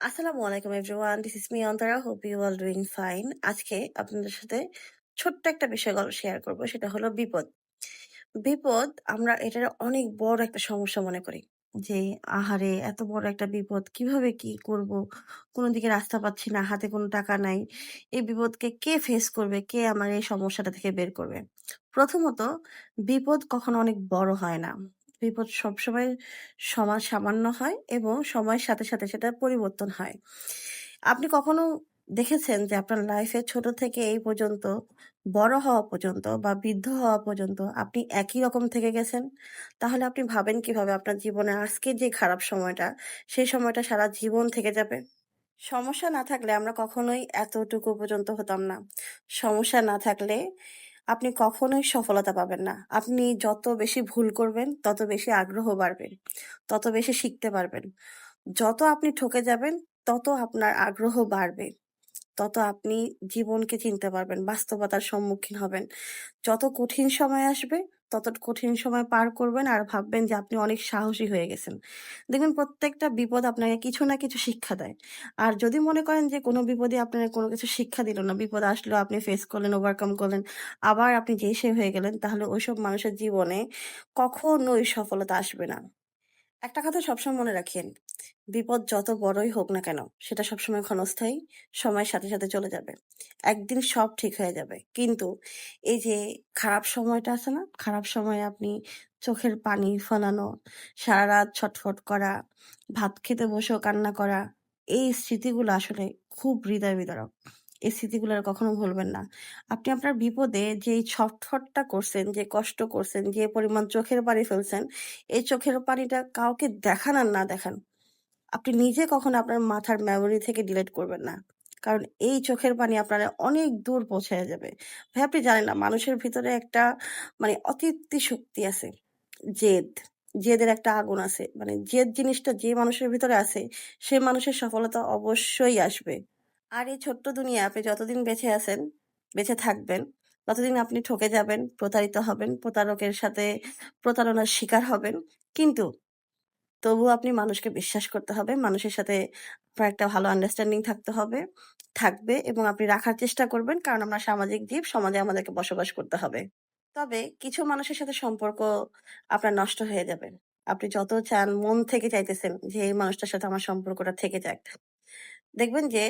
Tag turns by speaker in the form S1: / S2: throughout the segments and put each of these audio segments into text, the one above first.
S1: আসসালামু আলাইকুম, everyone. This is me Antara hope you all doing fine আজকে আপনাদের সাথে ছোট্ট একটা বিষয় গল্প শেয়ার করব, সেটা হলো বিপদ। বিপদ আমরা এটার অনেক বড় একটা সমস্যা মনে করি, যে আহারে এত বড় একটা বিপদ, কীভাবে কি করব? কোনো দিকে রাস্তা পাচ্ছি না, হাতে কোনো টাকা নাই। এই বিপদকে কে ফেস করবে? কে আমার এই সমস্যাটা থেকে বের করবে? প্রথমত, বিপদ কখনো অনেক বড় হয় না। বিপদ সবসময় সমান সামান্য হয় এবং সময়ের সাথে সাথে সেটা পরিবর্তন হয়। আপনি কখনো দেখেছেন যে আপনার লাইফে ছোট থেকে এই পর্যন্ত, বড় হওয়া পর্যন্ত বা বৃদ্ধ হওয়া পর্যন্ত আপনি একই রকম থেকে গেছেন? তাহলে আপনি ভাবেন কীভাবে আপনার জীবনে আজকের যে খারাপ সময়টা, সেই সময়টা সারা জীবন থেকে যাবে? সমস্যা না থাকলে আমরা কখনোই এতটুকু পর্যন্ত হতাম না। সমস্যা না থাকলে আপনি কখনোই সফলতা পাবেন না। আপনি যত বেশি ভুল করবেন, তত বেশি আগ্রহ বাড়বেন, তত বেশি শিখতে পারবেন। যত আপনি ঠকে যাবেন, তত আপনার আগ্রহ বাড়বে। তত আপনি জীবনকে চিনতে পারবেন, বাস্তবতার সম্মুখীন হবেন। যত কঠিন সময় আসবে তত কঠিন সময় পার করবেন আর ভাববেন যে আপনি অনেক সাহসী হয়ে গেছেন। দেখবেন প্রত্যেকটা বিপদ আপনাকে কিছু না কিছু শিক্ষা দেয়। আর যদি মনে করেন যে কোনো বিপদে আপনার কোনো কিছু শিক্ষা দিল না, বিপদ আসলো, আপনি ফেস করলেন ওভারকাম করলেন, আবার আপনি যে সে হয়ে গেলেন, তাহলে ওইসব মানুষের জীবনে কখনোই সফলতা আসবে না। একটা কথা সবসময় মনে রাখেন, বিপদ যত বড়ই হোক না কেন, সেটা সবসময় ক্ষণস্থায়ী, সময়ের সাথে সাথে চলে যাবে। একদিন সব ঠিক হয়ে যাবে। কিন্তু এই যে খারাপ সময়টা আছে না, খারাপ সময়ে আপনি চোখের পানি ফলানো সারা রাত ছটফট করা, ভাত খেতে বসেও কান্না করা, এই স্মৃতিগুলো আসলে খুব হৃদয় বিদারক এই স্মৃতিগুলো আর কখনো ভুলবেন না। আপনি আপনার বিপদে যে ছটফটটা করছেন, যে কষ্ট করছেন, যে পরিমাণ চোখের পানি ফেলছেন, এই চোখের পানিটা কাউকে দেখান আর না দেখান। আপনি নিজে কখনো আপনার মাথার মেমোরি থেকে ডিলিট করবেন না। কারণ এই চোখের পানি আপনার অনেক দূর পৌঁছায় যাবে। ভাই, আপনি জানেন না, মানুষের ভিতরে একটা মানে অতৃপ্তি শক্তি আছে। জেদ। জেদের একটা আগুন আছে। মানে জেদ জিনিসটা যে মানুষের ভিতরে আছে, সে মানুষের সফলতা অবশ্যই আসবে। আর এই ছোট্ট দুনিয়া আপনি যতদিন বেঁচে আছেন, বেঁচে থাকবেন, ততদিন আপনি ঠকে যাবেন, প্রতারিত হবেন, প্রতারকের সাথে প্রতারণার শিকার হবেন। কিন্তু তবুও আপনি মানুষকে বিশ্বাস করতে হবে, মানুষের সাথে আপনার একটা ভালো আন্ডারস্ট্যান্ডিং থাকতে হবে, থাকবে এবং আপনি রাখার চেষ্টা করবেন কারণ আমরা সামাজিক জীব, সমাজে আমাদেরকে বসবাস করতে হবে। তবে কিছু মানুষের সাথে সম্পর্ক আপনার নষ্ট হয়ে যাবে। আপনি যত চান মন থেকে চাইতেছেন যে এই মানুষটার সাথে আমার সম্পর্কটা থেকে যাক। দেখবেন যে,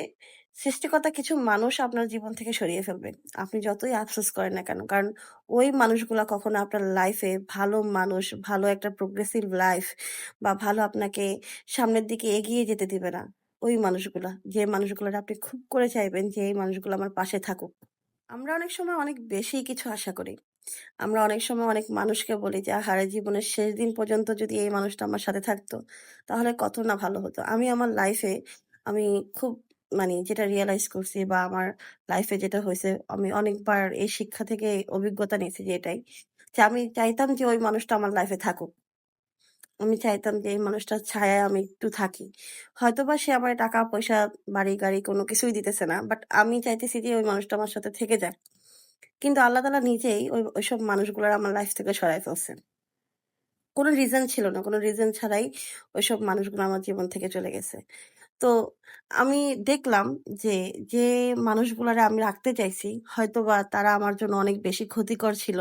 S1: সৃষ্টিকর্তা কিছু মানুষ আপনার জীবন থেকে সরিয়ে ফেলবেন আপনি যতই আফসোস করেন না কেন, কারণ ওই মানুষগুলা কখনো আপনার লাইফে ভালো মানুষ, ভালো একটা প্রোগ্রেসিভ লাইফ বা ভালো আপনাকে সামনের দিকে এগিয়ে যেতে দিবে না। ওই মানুষগুলা, যে মানুষগুলোর আপনি খুব করে চাইবেন যে এই মানুষগুলো আমার পাশে থাকুক। আমরা অনেক সময় অনেক বেশি কিছু আশা করি। আমরা অনেক সময় অনেক মানুষকে বলি যে আহারে জীবনের শেষ দিন পর্যন্ত যদি এই মানুষটা আমার সাথে থাকতো, তাহলে কত না ভালো হতো। আমি আমার লাইফে আমি খুব মানে যেটা রিয়েলাইজ করছি বা আমার লাইফে যেটা হয়েছে, আমি অনেকবার এই শিক্ষা থেকে অভিজ্ঞতা নিয়েছি যে এটাই। যে আমি চাইতাম যে ওই মানুষটা আমার লাইফে থাকুক। আমি চাইতাম যে এই মানুষটার ছায়ায় আমি একটু থাকি। হয়তোবা সে আমার টাকা, পয়সা, বাড়ি, গাড়ি কোনো কিছুই দিতেছে না বাট আমি চাইতেছি যে ওই মানুষটা আমার সাথে থেকে যাক। কিন্তু আল্লাহ তালা নিজেই ওই, ওইসব মানুষগুলোর আমার লাইফ থেকে সরাই ফেলছেন। কোনো রিজন ছিল না, কোনো রিজন ছাড়াই ওইসব মানুষগুলো আমার জীবন থেকে চলে গেছে। তো আমি দেখলাম যে, যে মানুষগুলারে আমি রাখতে চাইছি হয়তো বা তারা আমার জন্য অনেক বেশি ক্ষতিকর ছিল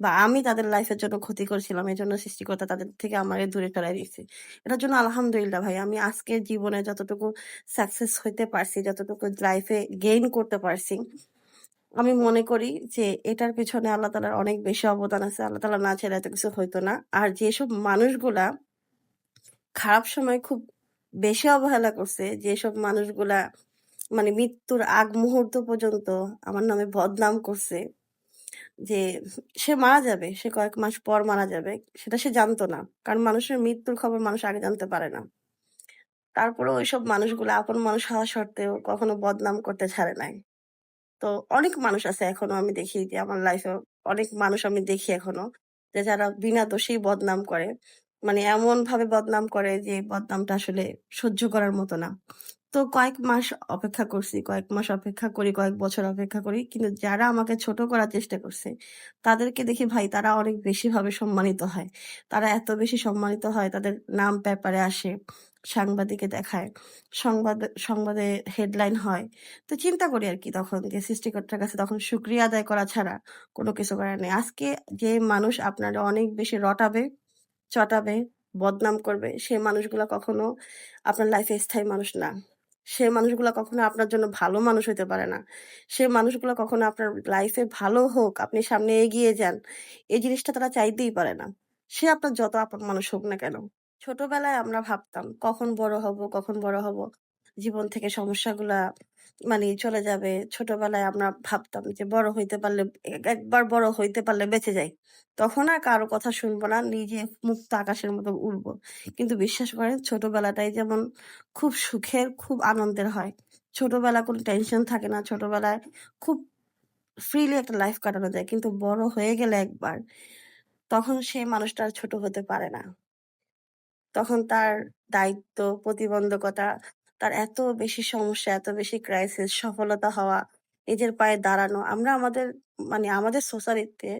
S1: বা আমি তাদের লাইফের জন্য ক্ষতিকর ছিলাম। জন্য সৃষ্টিকর্তা তাদের থেকে আমারে দূরে সরায় দিছে। এটার জন্য আলহামদুলিল্লাহ ভাই আমি আজকের জীবনে যতটুকু সাকসেস হইতে পারছি, যতটুকু লাইফে গেইন করতে পারছি, আমি মনে করি যে এটার পেছনে আল্লাহ তাআলার অনেক বেশি অবদান আছে। আল্লাহ তালা না চাইলে এত কিছু হইতো না। আর যেসব মানুষগুলা খারাপ সময় খুব বেশি অবহেলা করছে যেসব মানুষগুলা মানে মৃত্যুর আগ মুহূর্ত পর্যন্ত আমার নামে বদনাম করছে যে সে মারা যাবে, সে কয়েক মাস পর মারা যাবে, সেটা সে জানতো না। কারণ মানুষের মৃত্যুর খবর মানুষ আগে জানতে পারে না। তারপরে ওইসব মানুষগুলো আপন মানুষ হওয়া সত্ত্বেও কখনো বদনাম করতে ছাড়ে নাই। তো অনেক মানুষ আছে এখনও আমি দেখি যে আমার লাইফে অনেক মানুষ আমি দেখি এখনও যে যারা বিনা দোষেই বদনাম করে। মানে এমন ভাবে বদনাম করে যে বদনামটা আসলে সহ্য করার মতো না তো কয়েক মাস অপেক্ষা করছি কয়েক মাস অপেক্ষা করি কয়েক বছর অপেক্ষা করি কিন্তু যারা আমাকে ছোট করার চেষ্টা করছে তাদেরকে দেখি ভাই তারা অনেক বেশি ভাবে সম্মানিত হয় তারা এত বেশি সম্মানিত হয় তাদের নাম পেপারে আসে সাংবাদিকে দেখায়। সংবাদ সংবাদে হেডলাইন হয়। তো চিন্তা করি আর কি তখন যে সৃষ্টিকর্তার কাছে তখন শুকরিয়া আদায় করা ছাড়া কোনো কিছু করার নেই। আজকে যে মানুষ আপনারা অনেক বেশি রটাবে, চটাবে, বদনাম করবে, সে মানুষগুলা কখনো আপনার লাইফে স্থায়ী মানুষ না। সে মানুষগুলা কখনো আপনার জন্য ভালো মানুষ হতে পারে না। সে মানুষগুলো কখনো আপনার লাইফে ভালো হোক, আপনি সামনে এগিয়ে যান, এই জিনিসটা তারা চাইতেই পারে না। সে আপনার যত আপন মানুষ হোক না কেন। ছোটবেলায় আমরা ভাবতাম কখন বড় হব, কখন বড় হব। জীবন থেকে সমস্যাগুলা মানে চলে যাবে। ছোটবেলায় আমরা ভাবতাম যে বড় হইতে পারলে একবার বড় হইতে পারলে বেঁচে যাই। তখন আর কারও কথা শুনব না। নিজে মুক্ত আকাশের মতো উড়বো। কিন্তু বিশ্বাস করেন ছোটবেলাটাই যেমন খুব সুখের, খুব আনন্দের হয়। ছোটবেলায় কোনো টেনশন থাকে না। ছোটবেলায় খুব ফ্রিলি একটা লাইফ কাটানো যায়। কিন্তু বড় হয়ে গেলে একবার, তখন সে মানুষটা আর ছোট হতে পারে না। তখন তার দায়িত্ব, প্রতিবন্ধকতা, তার এত বেশি সমস্যা, এত বেশি ক্রাইসিস, সফলতা হওয়া, নিজের পায়ে দাঁড়ানো। আমরা আমাদের মানে আমাদের সোসাইটিতে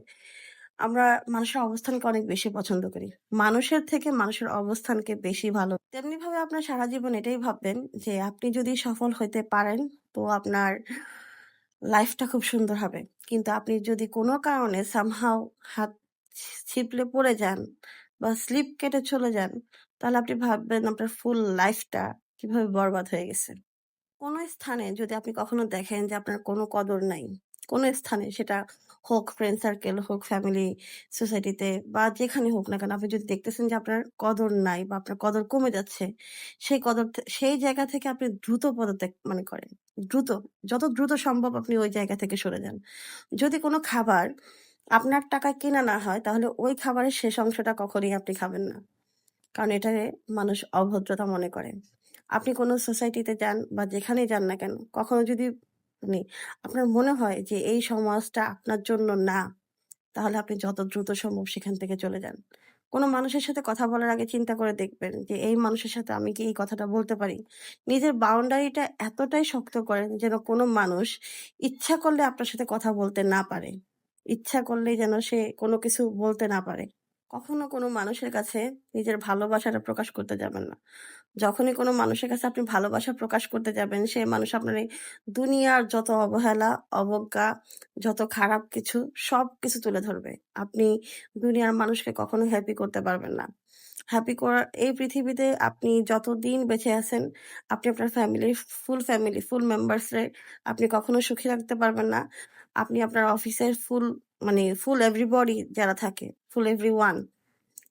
S1: আমরা মানুষের অবস্থানকে অনেক বেশি পছন্দ করি। মানুষের থেকে মানুষের অবস্থানকে বেশি ভালো তেমনিভাবে আপনার সারা জীবন এটাই ভাববেন যে আপনি যদি সফল হইতে পারেন, তো আপনার লাইফটা খুব সুন্দর হবে। কিন্তু আপনি যদি কোনো কারণে সামহাও হাত ছিপলে পড়ে যান বা স্লিপ কেটে চলে যান, তাহলে আপনি ভাববেন আপনার ফুল লাইফটা কীভাবে বরবাদ হয়ে গেছে। কোনো স্থানে যদি আপনি কখনো দেখেন যে আপনার কোনো কদর নাই, কোনো স্থানে সেটা হোক ফ্রেন্ড সার্কেল, হোক ফ্যামিলি, সোসাইটিতে বা যেখানে হোক না কেন, আপনি যদি দেখতেছেন যে আপনার কদর নাই বা আপনার কদর কমে যাচ্ছে, সেই কদর সেই জায়গা থেকে আপনি দ্রুত পদত্যাগ মানে করেন। দ্রুত, যত দ্রুত সম্ভব আপনি ওই জায়গা থেকে সরে যান। যদি কোনো খাবার আপনার টাকায় কেনা না হয়, তাহলে ওই খাবারের শেষ অংশটা কখনোই আপনি খাবেন না। কারণ এটাকে মানুষ অভদ্রতা মনে করে। আপনি কোনো সোসাইটিতে যান বা যেখানেই যান না কেন, কখনো যদি মানে আপনার মনে হয় যে এই সমাজটা আপনার জন্য না, তাহলে আপনি যত দ্রুত সম্ভব সেখান থেকে চলে যান। কোনো মানুষের সাথে কথা বলার আগে চিন্তা করে দেখবেন যে এই মানুষের সাথে আমি কি এই কথাটা বলতে পারি? নিজের বাউন্ডারিটা এতটাই শক্ত করেন যেন কোনো মানুষ ইচ্ছা করলে আপনার সাথে কথা বলতে না পারে। ইচ্ছা করলেই যেন সে কোনো কিছু বলতে না পারে। কখনো কোনো মানুষের কাছে নিজের ভালোবাসাটা প্রকাশ করতে যাবেন না। যখনই কোনো মানুষের কাছে আপনি ভালোবাসা প্রকাশ করতে যাবেন, সে মানুষ আপনার এই দুনিয়ার যত অবহেলা, অবজ্ঞা, যত খারাপ কিছু সবকিছু তুলে ধরবে। আপনি দুনিয়ার মানুষকে কখনো হ্যাপি করতে পারবেন না। হ্যাপি করার এই পৃথিবীতে আপনি যতদিন বেঁচে আছেন, আপনি আপনার ফ্যামিলির ফুল ফ্যামিলি, ফুল মেম্বার্সরে আপনি কখনো সুখী রাখতে পারবেন না। আপনি আপনার অফিসের ফুল মানে ফুল এভরিবডি যারা থাকে, ফুল এভরিওয়ান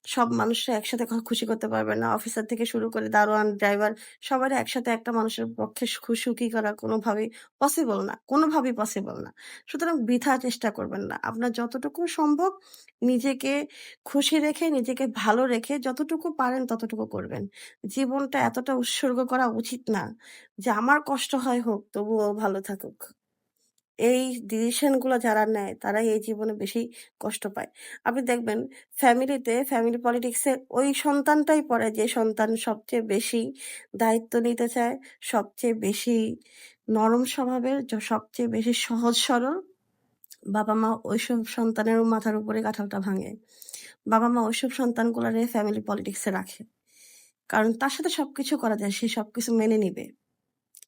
S1: সব মানুষরা একসাথে খুশি করতে পারবেন না। অফিসার থেকে শুরু করে দারোয়ান, ড্রাইভার সবারই একসাথে একটা মানুষের পক্ষে সুখী করা কোনোভাবেই পসিবল না। কোনোভাবেই পসিবল না। সুতরাং বৃথা চেষ্টা করবেন না। আপনার যতটুকু সম্ভব নিজেকে খুশি রেখে, নিজেকে ভালো রেখে যতটুকু পারেন ততটুকু করবেন। জীবনটা এতটা উৎসর্গ করা উচিত না যে আমার কষ্ট হয় হোক, তবুও ভালো থাকুক। এই ডিসিশনগুলা যারা নেয়, তারাই এই জীবনে বেশি কষ্ট পায়। আপনি দেখবেন ফ্যামিলিতে, ফ্যামিলি পলিটিক্স ওই সন্তানটাই পড়ে যে সন্তান সবচেয়ে বেশি দায়িত্ব নিতে চায়, সবচেয়ে বেশি নরম স্বভাবের, সবচেয়ে বেশি সহজ সরল। বাবা-মা ওইসব সন্তানের মাথার উপরে কাঁঠালটা ভাঙে। বাবা-মা ওইসব সন্তানগুলারে ফ্যামিলি পলিটিক্স রাখে। কারণ তার সাথে সবকিছু করা যায়, সে সবকিছু মেনে নিবে।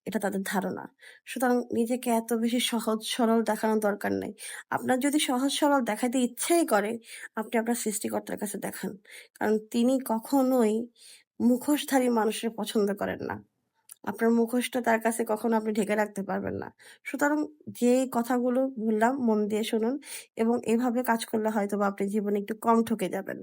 S1: এটা তাদের ধারণা। সুতরাং নিজেকে এত বেশি সহজ সরল দেখানোর দরকার নেই। আপনার যদি সহজ সরল দেখাতে ইচ্ছাই করে, আপনি আপনার সৃষ্টিকর্তার কাছে দেখান। কারণ তিনি কখনোই মুখোশধারী মানুষের পছন্দ করেন না। আপনার মুখোশটা তার কাছে কখনো আপনি ঢেকে রাখতে পারবেন না। সুতরাং যে কথাগুলো বললাম মন দিয়ে শুনুন এবং এভাবে কাজ করলে হয়তো বা আপনি জীবনে একটু কম ঠকে যাবেন।